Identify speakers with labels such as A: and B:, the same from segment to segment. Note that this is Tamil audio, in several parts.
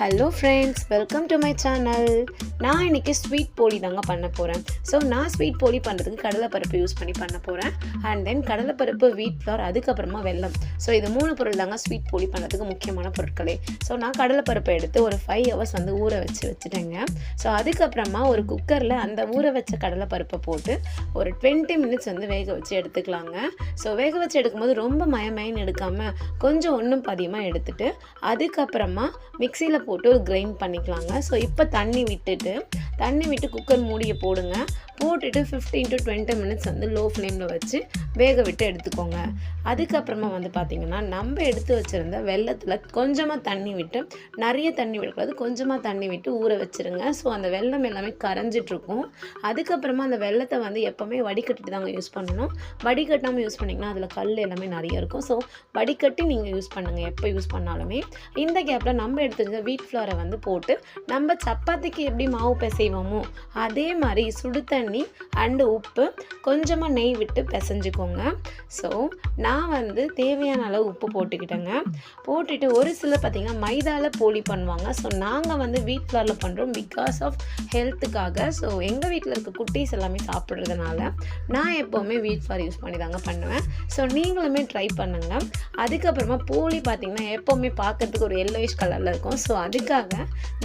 A: Hello friends welcome to my channel நான் இன்றைக்கி ஸ்வீட் போலி தாங்க பண்ண போகிறேன் ஸோ நான் ஸ்வீட் போலி பண்ணுறதுக்கு கடலைப்பருப்பு யூஸ் பண்ணி பண்ண போகிறேன் அண்ட் தென் கடலைப்பருப்பு வீட் ஃப்ளவர் அதுக்கப்புறமா வெல்லம். ஸோ இது மூணு பொருள் தாங்க ஸ்வீட் போலி பண்ணுறதுக்கு முக்கியமான பொருட்களே. ஸோ நான் கடலைப்பருப்பை எடுத்து ஒரு ஃபைவ் ஹவர்ஸ் வந்து ஊற வச்சு வச்சுட்டேங்க. ஸோ அதுக்கப்புறமா ஒரு குக்கரில் அந்த ஊற வச்ச கடலைப்பருப்பை போட்டு ஒரு டுவெண்ட்டி மினிட்ஸ் வந்து வேக வச்சு எடுத்துக்கலாங்க. ஸோ வேக வச்சு எடுக்கும்போது ரொம்ப மயமயன்னு எடுக்காமல் கொஞ்சம் ஒன்றும் பதியமாக எடுத்துட்டு அதுக்கப்புறமா மிக்சியில் போட்டு ஒரு கிரைண்ட் பண்ணிக்கலாங்க. ஸோ இப்போ தண்ணி விட்டுட்டு தண்ணி விட்டு குக்கர் மூடியை போடுங்க. போட்டுட்டு ஃபிஃப்டீன் டு டுவெண்ட்டி மினிட்ஸ் வந்து லோ ஃப்ளேமில் வச்சு வேக விட்டு எடுத்துக்கோங்க. அதுக்கப்புறமா வந்து பார்த்திங்கன்னா நம்ம எடுத்து வச்சுருந்த வெள்ளத்தில் கொஞ்சமாக தண்ணி விட்டு நிறைய தண்ணி விடக்கூடாது கொஞ்சமாக தண்ணி விட்டு ஊற வச்சுருங்க. ஸோ அந்த வெள்ளம் எல்லாமே கரைஞ்சிட்ருக்கும். அதுக்கப்புறமா அந்த வெள்ளத்தை வந்து எப்போவுமே வடிகட்டிட்டு தாங்க யூஸ் பண்ணணும். வடிகட்டாமல் யூஸ் பண்ணிங்கன்னா அதில் கல் எல்லாமே நிறைய இருக்கும். ஸோ வடிகட்டி நீங்கள் யூஸ் பண்ணுங்கள் எப்போ யூஸ் பண்ணாலுமே. இந்த கேப்பில் நம்ம எடுத்து வீட் ஃப்ளோரை வந்து போட்டு நம்ம சப்பாத்திக்கு எப்படி மாவு செய்வோமோ அதே மாதிரி சுடு தண்ணி அண்டு உப்பு கொஞ்சமாக நெய் விட்டு பிசைஞ்சுக்கோங்க. ஸோ நான் வந்து தேவையான அளவு உப்பு போட்டுக்கிட்டேங்க. போட்டுட்டு ஒரு சிலர் பார்த்திங்கன்னா மைதாவில் போலி பண்ணுவாங்க. ஸோ நாங்கள் வந்து வீட் ஃப்ளவரில் பண்ணுறோம் பிகாஸ் ஆஃப் ஹெல்த்துக்காக ஸோ எங்கள் வீட்டில் இருக்க குட்டீஸ் எல்லாமே சாப்பிட்றதுனால நான் எப்போவுமே வீட் ஃபார் யூஸ் பண்ணி தாங்க பண்ணுவேன். ஸோ நீங்களுமே ட்ரை பண்ணுங்கள் அதுக்கப்புறமா போலி பார்த்திங்கன்னா எப்போவுமே பார்க்கறதுக்கு ஒரு எல்லோயிஷ் கலரில் இருக்கும். ஸோ அதுக்காக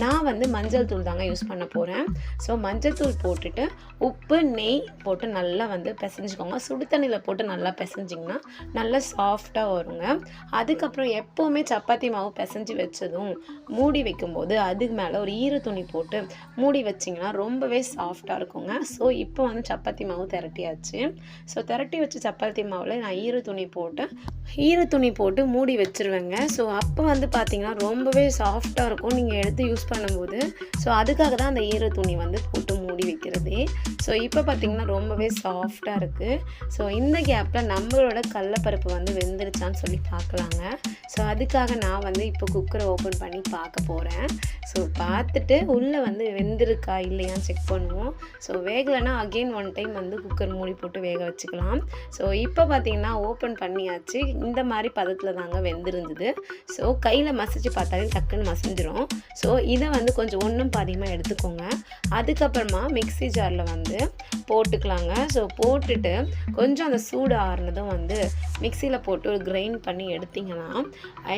A: நான் வந்து மஞ்சள் தூள் தாங்க யூஸ் பண்ண போகிறேன் ஸோ மஞ்சத்தூள் போட்டுட்டு உப்பு நெய் போட்டு நல்லா வந்து பிசைஞ்சுக்கோங்க. சுடு தண்ணியில் போட்டு நல்லா பிசைஞ்சிங்கன்னா நல்லா சாஃப்டாக வருங்க. அதுக்கப்புறம் எப்போவுமே சப்பாத்தி மாவு பிசைஞ்சு வச்சதும் மூடி வைக்கும்போது அதுக்கு மேலே ஒரு ஈர துணி போட்டு மூடி வச்சிங்கன்னா ரொம்பவே சாஃப்டாக இருக்குங்க. ஸோ இப்போ வந்து சப்பாத்தி மாவு திரட்டியாச்சு. ஸோ திரட்டி வச்ச சப்பாத்தி மாவில் நான் ஈர துணி போட்டு ஈர துணி போட்டு மூடி வச்சிருவேங்க. ஸோ அப்போ வந்து பார்த்திங்கன்னா ரொம்பவே சாஃப்டாக இருக்கும். நீங்கள் எடுத்து யூஸ் பண்ணும்போது. ஸோ அதுக்காக தான் அந்த ஈர துணி வந்து போட்டு மூடி வைக்கிறது. ஸோ இப்போ பார்த்திங்கன்னா ரொம்பவே சாஃப்டாக இருக்குது ஸோ இந்த கேப்பில் நம்மளோட கடலப்பருப்பு வந்து வெந்துருச்சான்னு சொல்லி பார்க்கலாங்க ஸோ அதுக்காக நான் வந்து இப்போ குக்கரை ஓப்பன் பண்ணி பார்க்க போகிறேன் ஸோ பார்த்துட்டு உள்ளே வந்து வெந்திருக்கா இல்லையான்னு செக் பண்ணுவோம். ஸோ வேகலைன்னா அகெயின் ஒன் டைம் வந்து குக்கர் மூடி போட்டு வேக வச்சுக்கலாம். ஸோ இப்போ பார்த்தீங்கன்னா ஓப்பன் பண்ணியாச்சு. இந்த மாதிரி பதத்தில் தாங்க வெந்திருந்தது. ஸோ கையில் மசிச்சு பார்த்தாலே டக்குன்னு மசிஞ்சிரும். ஸோ இதை வந்து கொஞ்சம் ஒன்றும் பாதியமாக எடுத்துக்கோங்க. அதுக்கப்புறமா மிக்ஸி ஜாரில் வந்து போட்டுக்கலாங்க. ஸோ போட்டுட்டு கொஞ்சம் அந்த சூடு ஆறுனதும் வந்து மிக்சியில் போட்டு ஒரு கிரைண்ட் பண்ணி எடுத்திங்கன்னா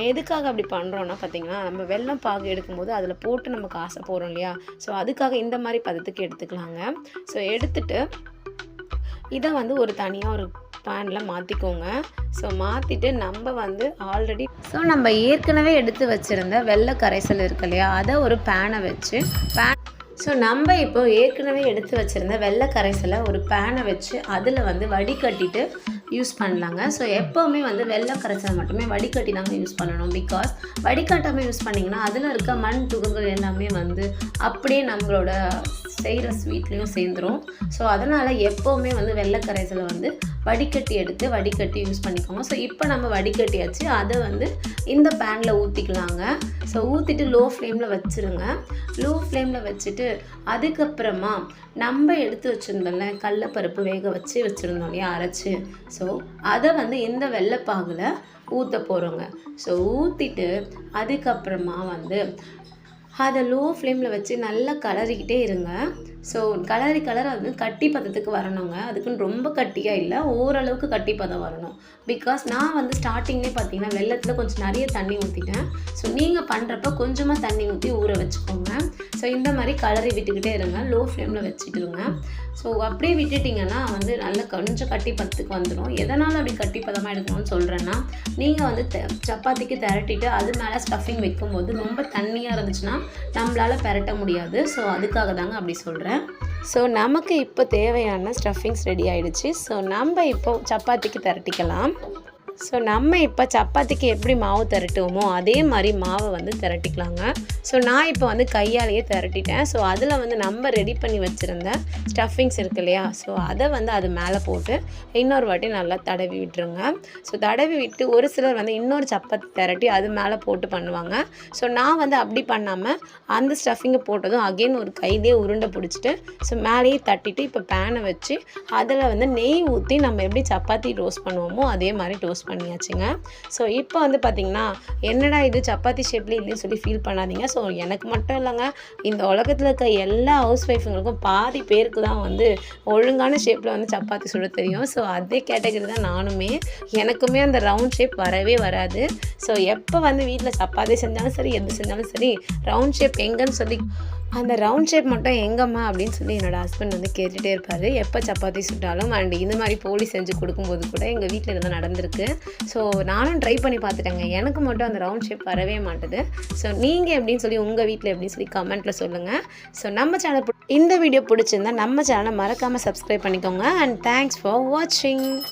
A: எதுக்காக அப்படி பண்ணுறோன்னா பார்த்திங்கன்னா நம்ம வெள்ளம் பாகு எடுக்கும்போது அதில் போட்டு நம்ம காசை போகிறோம் இல்லையா? ஸோ அதுக்காக இந்த மாதிரி பதத்துக்கு எடுத்துக்கலாங்க. ஸோ எடுத்துட்டு இதை வந்து ஒரு தனியாக ஒரு பேனில் மாற்றிக்கோங்க ஸோ மாற்றிட்டு நம்ம வந்து ஆல்ரெடி ஸோ நம்ம ஏற்கனவே எடுத்து வச்சுருந்த வெள்ளை கரைசல் இருக்கு இல்லையா? அதை ஒரு பேனை வச்சு பேன் ஸோ நம்ம இப்போ ஏற்கனவே எடுத்து வச்சுருந்த வெள்ளை கரைசலை ஒரு பேனை வச்சு அதில் வந்து வடிகட்டிட்டு யூஸ் பண்ணலாங்க. ஸோ எப்போவுமே வந்து வெள்ளை கரைசலை மட்டுமே வடிகட்டி தாங்க யூஸ் பண்ணணும். பிகாஸ் வடிகட்டாமல் யூஸ் பண்ணிங்கன்னா அதில் இருக்க மண் துகள்கள் எல்லாமே வந்து அப்படியே நம்மளோட செய்கிற ஸ்வீட்லேயும் சேர்ந்துரும். ஸோ அதனால் எப்போவுமே வந்து வெள்ளை கரைசலை வந்து வடிகட்டி எடுத்து வடிகட்டி யூஸ் பண்ணிக்கோங்க. ஸோ இப்போ நம்ம வடிகட்டியாச்சு. அதை வந்து இந்த பேனில் ஊற்றிக்கலாங்க ஸோ ஊற்றிட்டு லோ ஃப்ளேமில் வச்சுருங்க லோ ஃப்ளேமில் வச்சுட்டு அதுக்கப்புறமா நம்ம எடுத்து வச்சுருந்தோம்ல கடலப்பருப்பு வேக வச்சு வச்சுருந்தோம் இல்லையா அரைச்சி. ஸோ அதை வந்து இந்த வெள்ளைப்பாகில் ஊற்ற போகிறோங்க ஸோ ஊற்றிட்டு அதுக்கப்புறமா வந்து அதை லோ ஃப்ளேமில் வச்சு நல்லா கலரிக்கிட்டே இருங்க. ஸோ கலரி கலர் அது கட்டி பதத்துக்கு வரணுங்க. அதுக்குன்னு ரொம்ப கட்டியாக இல்லை ஓரளவுக்கு கட்டி பதம் வரணும். பிகாஸ் நான் வந்து ஸ்டார்டிங்லேயே பார்த்தீங்கன்னா வெள்ளத்தில் கொஞ்சம் நிறைய தண்ணி ஊற்றிட்டேன் ஸோ நீங்கள் பண்ணுறப்ப கொஞ்சமாக தண்ணி ஊற்றி ஊற வச்சுக்கோங்க. ஸோ இந்த மாதிரி கலரி விட்டுக்கிட்டே இருங்க. லோ ஃப்ளேமில் வச்சுக்கிடுங்க. ஸோ அப்படியே விட்டுட்டிங்கன்னா வந்து நல்லா கொஞ்சம் கட்டி பதத்துக்கு வந்துடும் எதனால் அப்படி கட்டி பதமாக எடுக்கணும்னு சொல்கிறேன்னா நீங்கள் வந்து சப்பாத்திக்கு திரட்டிட்டு அது மேலே ஸ்டஃபிங் வைக்கும்போது ரொம்ப தண்ணியாக இருந்துச்சுன்னா நம்மளால் பெரட்ட முடியாது. ஸோ அதுக்காக தாங்க அப்படி சொல்கிறேன் ஸோ நமக்கு இப்போ தேவையான ஸ்டஃபிங்ஸ் ரெடி ஆகிடுச்சு ஸோ நம்ம இப்போ சப்பாத்திக்கு திரட்டிக்கலாம். ஸோ நம்ம இப்போ சப்பாத்திக்கு எப்படி மாவு திரட்டுவோமோ அதே மாதிரி மாவை வந்து திரட்டிக்கலாங்க. ஸோ நான் இப்போ வந்து கையாலேயே திரட்டிட்டேன். ஸோ அதில் வந்து நம்ம ரெடி பண்ணி வச்சுருந்த ஸ்டஃபிங்ஸ் இருக்கு இல்லையா? ஸோ அதை வந்து அது மேலே போட்டு இன்னொரு வாட்டி நல்லா தடவி விட்டுருங்க. ஸோ தடவி விட்டு ஒரு சிலர் வந்து இன்னொரு சப்பாத்தி திரட்டி அது மேலே போட்டு பண்ணுவாங்க. ஸோ நான் வந்து அப்படி பண்ணாமல் அந்த ஸ்டஃபிங்கை போட்டதும் அகெயின் ஒரு கையிலே உருண்டை பிடிச்சிட்டு ஸோ மேலேயே தட்டிட்டு இப்போ பேனை வச்சு அதில் வந்து நெய் ஊற்றி நம்ம எப்படி சப்பாத்தி ரோஸ்ட் பண்ணுவோமோ அதே மாதிரி டோஸ்ட் பண்ணியாச்சுங்க. ஸோ இப்போ வந்து பார்த்திங்கன்னா என்னடா இது சப்பாத்தி ஷேப்லேயே இல்லைன்னு சொல்லி ஃபீல் பண்ணாதீங்க. ஸோ எனக்கு மட்டும் இல்லைங்க. இந்த உலகத்தில் இருக்க எல்லா ஹவுஸ் ஒய்ஃபுங்களுக்கும் பாதி பேருக்கு தான் வந்து ஒழுங்கான ஷேப்பில் வந்து சப்பாத்தி சுட தெரியும். ஸோ அதே கேட்டகரி தான் நானுமே. எனக்குமே அந்த ரவுண்ட் ஷேப் வரவே வராது. ஸோ எப்போ வந்து வீட்டில் சப்பாத்தி செஞ்சாலும் சரி எது செஞ்சாலும் சரி ரவுண்ட் ஷேப் எங்கன்னு சொல்லி அந்த ரவுண்ட் ஷேப் மட்டும் எங்கம்மா அப்படின்னு சொல்லி என்னோடய ஹஸ்பண்ட் வந்து கேட்டுகிட்டே இருப்பார். எப்போ சப்பாத்தி சுட்டாலும் அண்ட் இந்த மாதிரி போலி செஞ்சு கொடுக்கும்போது கூட எங்கள் வீட்டில் இதெல்லாம் நடந்திருக்கு. ஸோ நானும் ட்ரை பண்ணி பார்த்துட்டேங்க. எனக்கு மட்டும் அந்த ரவுண்ட் ஷேப் வரவே மாட்டுது. ஸோ நீங்கள் எப்படின்னு சொல்லி உங்கள் வீட்டில் எப்படின்னு சொல்லி கமெண்ட்டில் சொல்லுங்கள் ஸோ நம்ம சேனல் இந்த வீடியோ பிடிச்சிருந்தா நம்ம சேனலை மறக்காமல் சப்ஸ்கிரைப் பண்ணிக்கோங்க. அண்ட் தேங்க்ஸ் ஃபார் வாட்சிங்